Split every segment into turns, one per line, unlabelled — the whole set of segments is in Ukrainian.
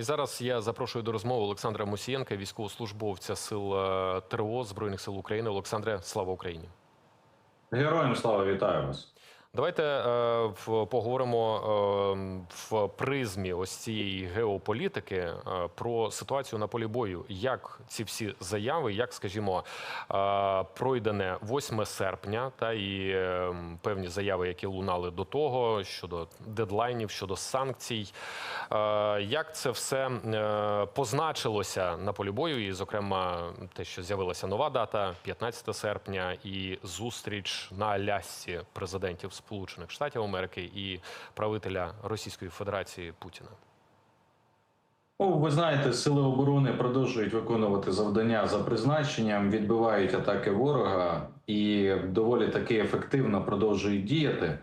І зараз я запрошую до розмови Олександра Мусієнка, військовослужбовця сил е, ТРО Збройних сил України. Олександре, слава Україні!
Героям слава вітаю вас.
Давайте е, поговоримо е, в призмі ось цієї геополітики е, про ситуацію на полі бою. Як ці всі заяви, як скажімо, е, пройдене 8 серпня, та і е, певні заяви, які лунали до того щодо дедлайнів, щодо санкцій, е, як це все е, позначилося на полі бою, і, зокрема, те, що з'явилася нова дата, 15 серпня, і зустріч на Алясці президентів Сполучених Штатів Америки і правителя Російської Федерації Путіна.
Ну, ви знаєте, сили оборони продовжують виконувати завдання за призначенням, відбивають атаки ворога і доволі таки ефективно продовжують діяти.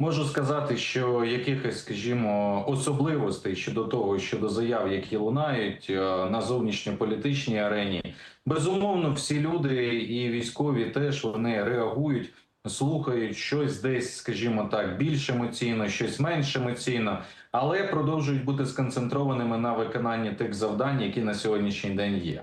Можу сказати, що якихось, скажімо, особливостей щодо того, щодо заяв, які лунають е, на зовнішньополітичній арені, безумовно, всі люди і військові теж вони реагують, слухають щось десь, скажімо так, більш емоційно, щось менш емоційно, але продовжують бути сконцентрованими на виконанні тих завдань, які на сьогоднішній день є.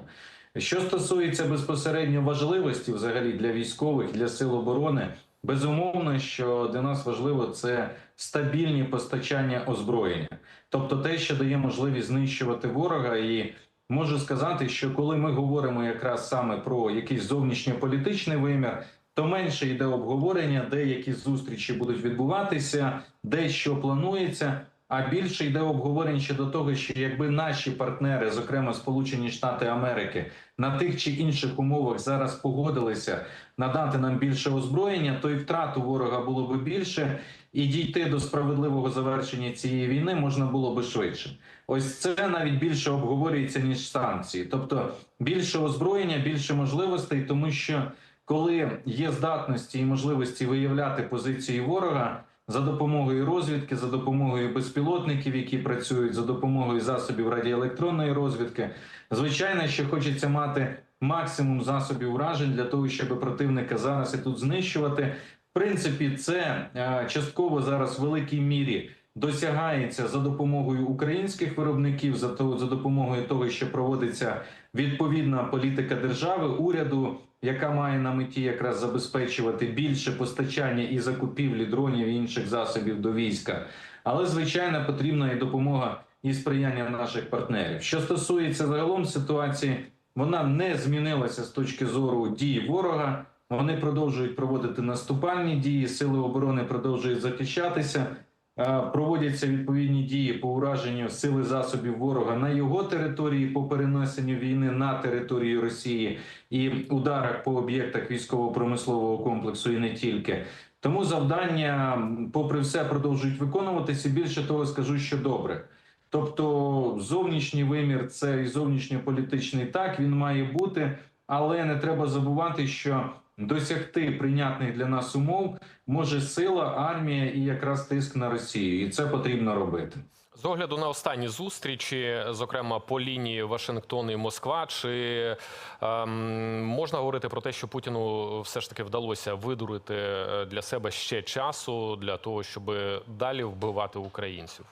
Що стосується безпосередньо важливості, взагалі для військових, для сил оборони, безумовно, що для нас важливо це стабільні постачання озброєння, тобто те, що дає можливість знищувати ворога, і можу сказати, що коли ми говоримо якраз саме про якийсь зовнішньополітичний вимір. То менше йде обговорення, де які зустрічі будуть відбуватися, де що планується. А більше йде обговорень щодо того, що якби наші партнери, зокрема Сполучені Штати Америки, на тих чи інших умовах зараз погодилися надати нам більше озброєння, то і втрату ворога було би більше, і дійти до справедливого завершення цієї війни можна було би швидше. Ось це навіть більше обговорюється ніж санкції, тобто більше озброєння, більше можливостей, тому що коли є здатності і можливості виявляти позиції ворога за допомогою розвідки, за допомогою безпілотників, які працюють, за допомогою засобів радіоелектронної розвідки, звичайно, що хочеться мати максимум засобів вражень для того, щоб противника зараз і тут знищувати. В принципі, це е, частково зараз в великій мірі досягається за допомогою українських виробників, за то за допомогою того, що проводиться відповідна політика держави, уряду, яка має на меті якраз забезпечувати більше постачання і закупівлі дронів і інших засобів до війська. Але звичайно потрібна і допомога і сприяння наших партнерів. Що стосується загалом ситуації, вона не змінилася з точки зору дій ворога. Вони продовжують проводити наступальні дії. Сили оборони продовжують захищатися. Е, Проводяться відповідні дії по ураженню сили засобів ворога на його території по перенесенню війни на територію Росії і ударах по об'єктах військово-промислового комплексу, і не тільки. Тому завдання, попри все, продовжують виконуватися. Більше того, скажу, що добре. Тобто, зовнішній вимір це і зовнішньополітичний так він має бути, але не треба забувати, що досягти прийнятних для нас умов може сила, армія і якраз тиск на Росію, і це потрібно робити.
З огляду на останні зустрічі, зокрема по лінії Вашингтон і Москва, чи ем, можна говорити про те, що Путіну все ж таки вдалося видурити е, для себе ще часу для того, щоб далі вбивати українців?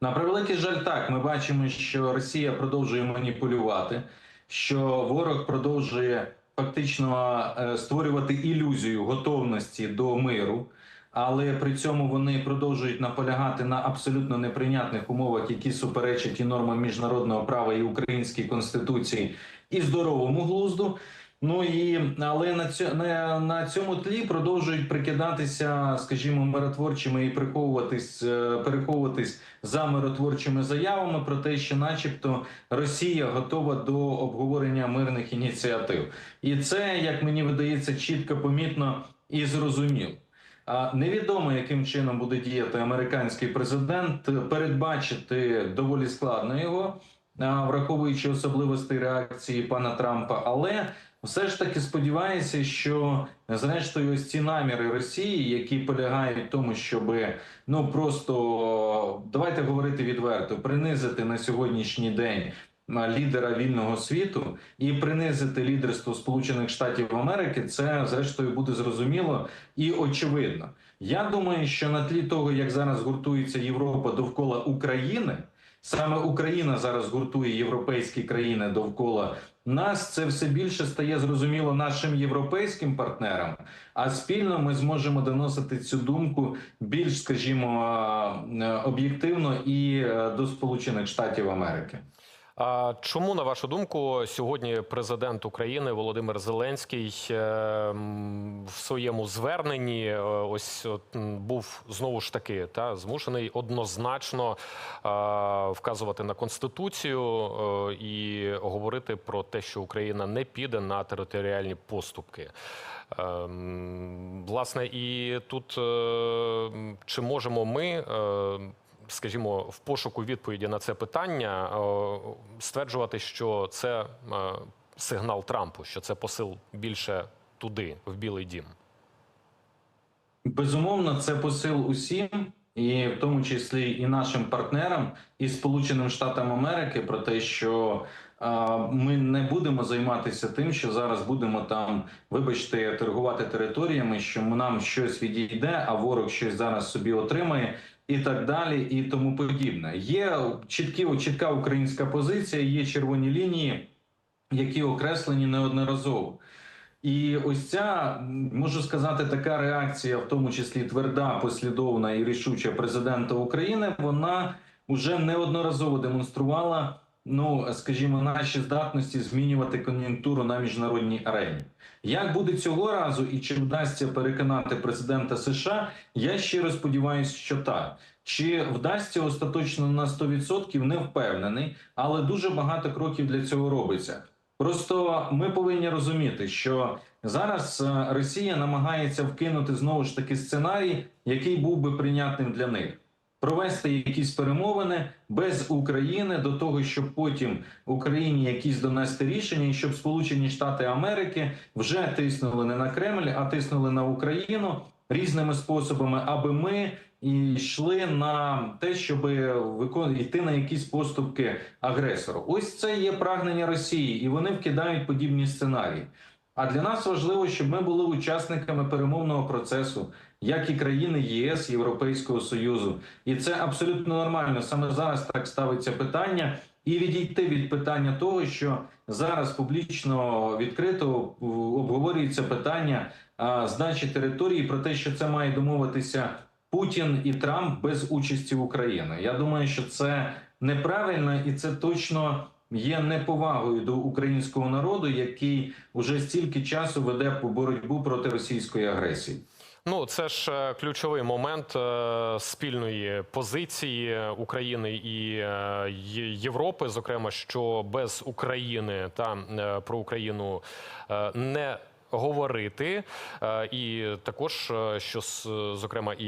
На превеликий жаль, так ми бачимо, що Росія продовжує маніпулювати, що ворог продовжує фактично е, створювати ілюзію готовності до миру, але при цьому вони продовжують наполягати на абсолютно неприйнятних умовах, які суперечать і нормам міжнародного права і українській конституції, і здоровому глузду. Ну і але на цьому на, цьому тлі продовжують прикидатися, скажімо, миротворчими і приховуватись, е, переховуватись за миротворчими заявами про те, що, начебто, Росія готова до обговорення мирних ініціатив, і це, як мені видається, чітко помітно і зрозуміло. А невідомо, яким чином буде діяти американський президент. Передбачити доволі складно його, враховуючи особливості реакції пана Трампа, але все ж таки сподіваюся, що зрештою ось ці наміри Росії, які полягають в тому, щоб ну просто давайте говорити відверто, принизити на сьогоднішній день лідера вільного світу і принизити лідерство Сполучених Штатів Америки, це зрештою буде зрозуміло і очевидно. Я думаю, що на тлі того, як зараз гуртується Європа довкола України. Саме Україна зараз гуртує європейські країни довкола нас. Це все більше стає зрозуміло нашим європейським партнерам. А спільно ми зможемо доносити цю думку більш, скажімо, е, об'єктивно і е, до Сполучених Штатів Америки.
Чому, на вашу думку, сьогодні президент України Володимир Зеленський е, в своєму зверненні е, ось от, був знову ж таки та змушений однозначно е, вказувати на конституцію і говорити про те, що Україна не піде на територіальні поступки? Власне, і тут чи можемо ми, скажімо, в пошуку відповіді на це питання е, стверджувати, що це е, сигнал Трампу, що це посил більше туди, в Білий Дім?
Безумовно, це посил усім, і в тому числі і нашим партнерам, і Сполученим Штатам Америки, про те, що а, ми не будемо займатися тим, що зараз будемо там, вибачте, торгувати територіями, що нам щось відійде, а ворог щось зараз собі отримає. І так далі, і тому подібне. Є чіткі чітка українська позиція, є червоні лінії, які окреслені неодноразово. І ось ця можу сказати, така реакція, в тому числі тверда, послідовна і рішуча президента України, вона вже неодноразово демонструвала, ну скажімо, наші здатності змінювати кон'юнктуру на міжнародній арені. Як буде цього разу, і чи вдасться переконати президента США? Я щиро сподіваюся, що так. Чи вдасться остаточно на 100% не впевнений, але дуже багато кроків для цього робиться. Просто ми повинні розуміти, що зараз е, Росія намагається вкинути знову ж таки сценарій, який був би прийнятним для них. Провести якісь перемовини без України до того, щоб потім Україні якісь донести рішення, і щоб Сполучені Штати Америки вже тиснули не на Кремль, а тиснули на Україну різними способами, аби ми і йшли на те, щоб викон... йти на якісь поступки агресору. Ось це є прагнення Росії, і вони вкидають подібні сценарії. А для нас важливо, щоб ми були учасниками перемовного процесу, як і країни ЄС, Європейського Союзу, і це абсолютно нормально. Саме зараз так ставиться питання, і відійти від питання того, що зараз публічно відкрито обговорюється питання а, здачі території про те, що це має домовитися Путін і Трамп без участі України. Я думаю, що це неправильно і це точно є неповагою до українського народу, який уже стільки часу веде боротьбу проти російської агресії.
Ну, це ж е, ключовий момент е, спільної позиції України і е, Європи, зокрема, що без України та про Україну не говорити, Е, і також е, що зокрема і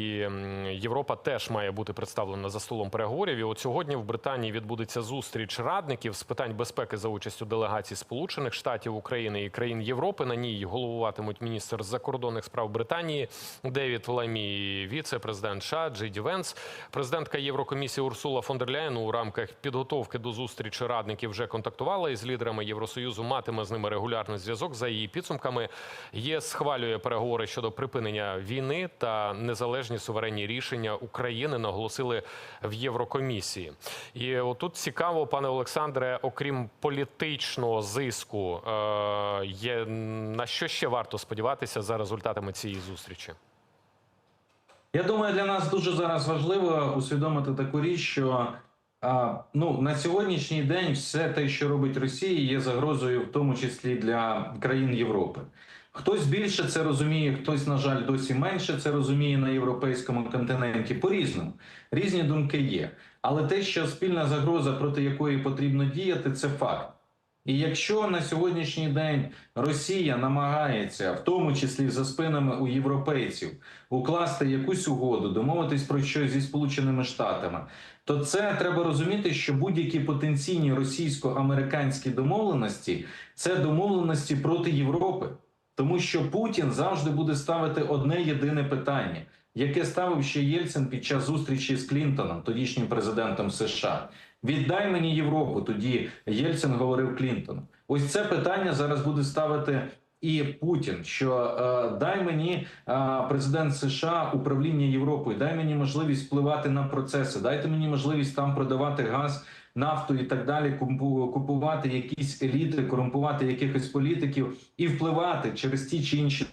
Європа теж має бути представлена за столом переговорів. І от сьогодні в Британії відбудеться зустріч радників з питань безпеки за участю делегацій Сполучених Штатів України і країн Європи. На ній головуватимуть міністр закордонних справ Британії Девід Ламі, віце-президент США Джей Венс, президентка Єврокомісії Урсула фон дер Ляєн у рамках підготовки до зустрічі радників вже контактувала із лідерами Євросоюзу. Матиме з ними регулярний зв'язок. За її підсумками ЄС схвалює переговори щодо припинення війни та незалежні суверенні рішення України. Наголосили в Єврокомісії. І отут цікаво, пане Олександре, окрім політичного зиску, е, є на що ще варто сподіватися за результатами цієї зустрічі?
Я думаю, для нас дуже зараз важливо усвідомити таку річ, що ну на сьогоднішній день все те, що робить Росія, є загрозою, в тому числі для країн Європи. Хтось більше це розуміє, хтось, на жаль, досі менше це розуміє на європейському континенті. По різному різні думки є. Але те, що спільна загроза, проти якої потрібно діяти, це факт. І якщо на сьогоднішній день Росія намагається, в тому числі за спинами у європейців, укласти якусь угоду, домовитись про щось зі Сполученими Штатами, то це треба розуміти, що будь-які потенційні російсько-американські домовленості це домовленості проти Європи, тому що Путін завжди буде ставити одне єдине питання, яке ставив ще Єльцин під час зустрічі з Клінтоном, тодішнім президентом США. Віддай мені Європу. Тоді Єльцин говорив Клінтону. Ось це питання зараз буде ставити і Путін, що е, дай мені е, президент США управління Європою, дай мені можливість впливати на процеси, дайте мені можливість там продавати газ, нафту і так далі, купу- купувати якісь еліти, корумпувати якихось політиків і впливати через ті чи інші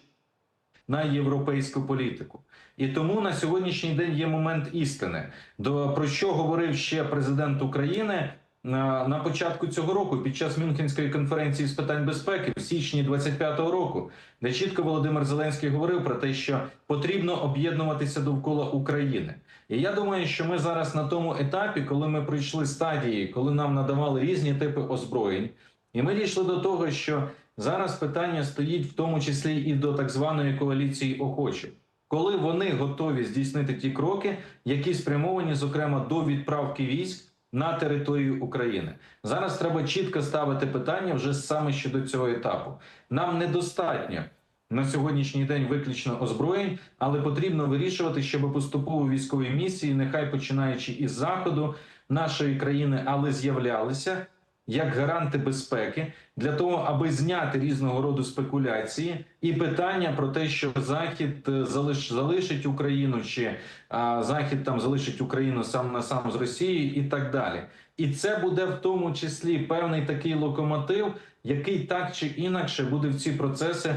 на європейську політику. І тому на сьогоднішній день є момент істини. До про що говорив ще президент України на, на початку цього року, під час Мюнхенської конференції з питань безпеки в січні 25-го року, де чітко Володимир Зеленський говорив про те, що потрібно об'єднуватися довкола України. І я думаю, що ми зараз на тому етапі, коли ми пройшли стадії, коли нам надавали різні типи озброєнь, і ми дійшли до того, що зараз питання стоїть в тому числі і до так званої коаліції охочих, коли вони готові здійснити ті кроки, які спрямовані, зокрема, до відправки військ на територію України. Зараз треба чітко ставити питання вже саме щодо цього етапу. Нам недостатньо на сьогоднішній день виключно озброєнь, але потрібно вирішувати, щоб поступово військові місії, нехай починаючи із заходу нашої країни, але з'являлися як гаранти безпеки для того, аби зняти різного роду спекуляції і питання про те, що Захід е, залиш, залишить Україну, чи а, Захід там залишить Україну сам на сам з Росією, і так далі. І це буде в тому числі певний такий локомотив, який так чи інакше буде в ці процеси.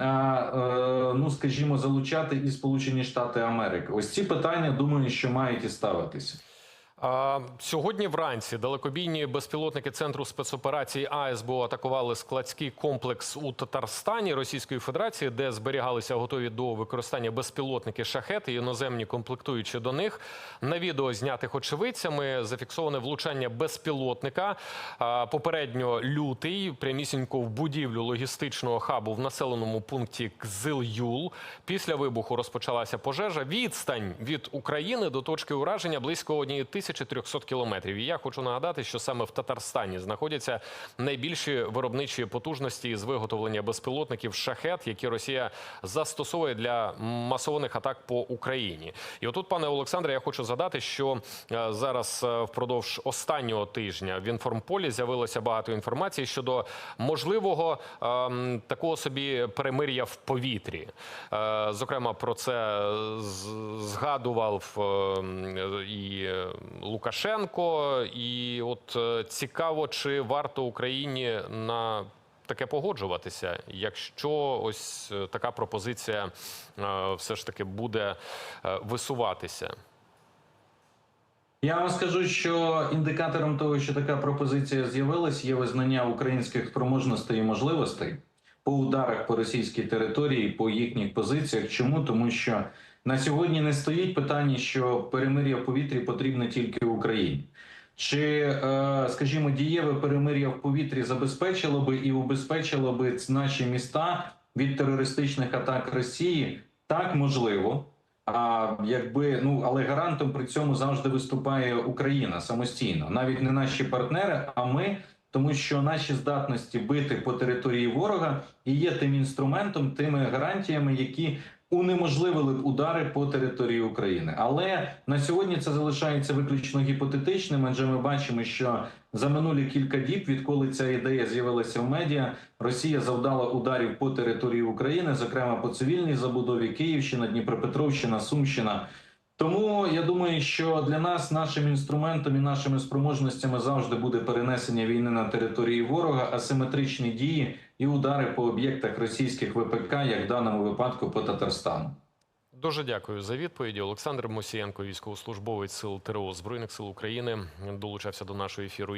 е, Ну, скажімо, залучати і Сполучені Штати Америки. Ось ці питання думаю, що мають і ставитися.
Сьогодні вранці далекобійні безпілотники центру спецоперацій АСБО атакували складський комплекс у Татарстані Російської Федерації, де зберігалися готові до використання безпілотники шахети і іноземні комплектуючі до них. На відео знятих очевидцями зафіксоване влучання безпілотника. Попередньо лютий прямісінько в будівлю логістичного хабу в населеному пункті Кзил-Юл. Після вибуху розпочалася пожежа. Відстань від України до точки ураження близько 1300 кілометрів. І я хочу нагадати, що саме в Татарстані знаходяться найбільші виробничі потужності з виготовлення безпілотників шахет, які Росія застосовує для масованих атак по Україні. І отут, пане Олександре, я хочу згадати, що е, зараз е, впродовж останнього тижня в інформполі з'явилося багато інформації щодо можливого ем, такого собі перемир'я в повітрі. Е, зокрема, про це згадував ем, і е, Лукашенко. І от е, цікаво, чи варто Україні на таке погоджуватися, якщо ось е, така пропозиція е, все ж таки буде висуватися.
Я вам скажу, що індикатором того, що така пропозиція з'явилась, є визнання українських спроможностей і можливостей по ударах по російській території, по їхніх позиціях. Чому? Тому що на сьогодні не стоїть питання, що перемир'я в повітрі потрібно тільки Україні. Чи, е, скажімо, дієве перемир'я в повітрі забезпечило би і убезпечило би наші міста від терористичних атак Росії? Так, можливо. А якби ну але гарантом при цьому завжди виступає Україна самостійно, навіть не наші партнери, а ми, тому що наші здатності бити по території ворога і є тим інструментом, тими гарантіями, які унеможливили б удари по території України. Але на сьогодні це залишається виключно гіпотетичним, адже ми бачимо, що за минулі кілька діб, відколи ця ідея з'явилася в медіа, Росія завдала ударів по території України, зокрема по цивільній забудові Київщина, Дніпропетровщина, Сумщина. Тому я думаю, що для нас нашим інструментом і нашими спроможностями завжди буде перенесення війни на території ворога, асиметричні дії і удари по об'єктах російських ВПК, як в даному випадку по Татарстану.
Дуже дякую за відповіді. Олександр Мосієнко, військовослужбовець сил ТРО Збройних сил України, долучався до нашого ефіру.